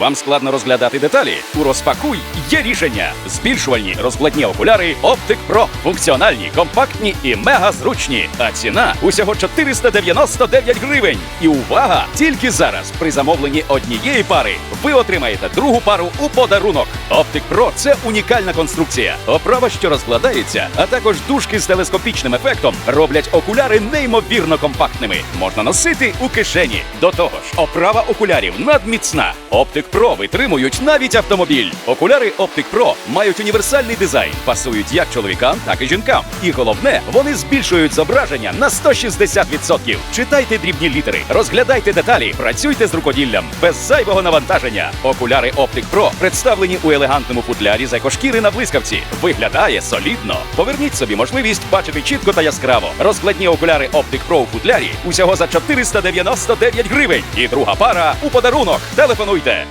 Вам складно розглядати деталі? У розпакуй є рішення. Збільшувальні розкладні окуляри Optic Pro. Функціональні, компактні і мега зручні. А ціна усього 499 гривень. І увага! Тільки зараз при замовленні однієї пари ви отримаєте другу пару у подарунок. Optic Pro – це унікальна конструкція. Оправа, що розкладається, а також дужки з телескопічним ефектом роблять окуляри неймовірно компактними. Можна носити у кишені. До того ж, оправа окулярів надміцна. Optic Pro витримують навіть автомобіль. Окуляри Optic Pro мають універсальний дизайн, пасують як чоловікам, так і жінкам. І головне, вони збільшують зображення на 160%. Читайте дрібні літери, розглядайте деталі, працюйте з рукоділлям без зайвого навантаження. Окуляри Optic Pro представлені у елегантному футлярі з екошкіри на блискавці. Виглядає солідно. Поверніть собі можливість бачити чітко та яскраво. Розкладні окуляри Optic Pro у футлярі усього за 499 гривень. І друга пара у подарунок. Телефонуйте.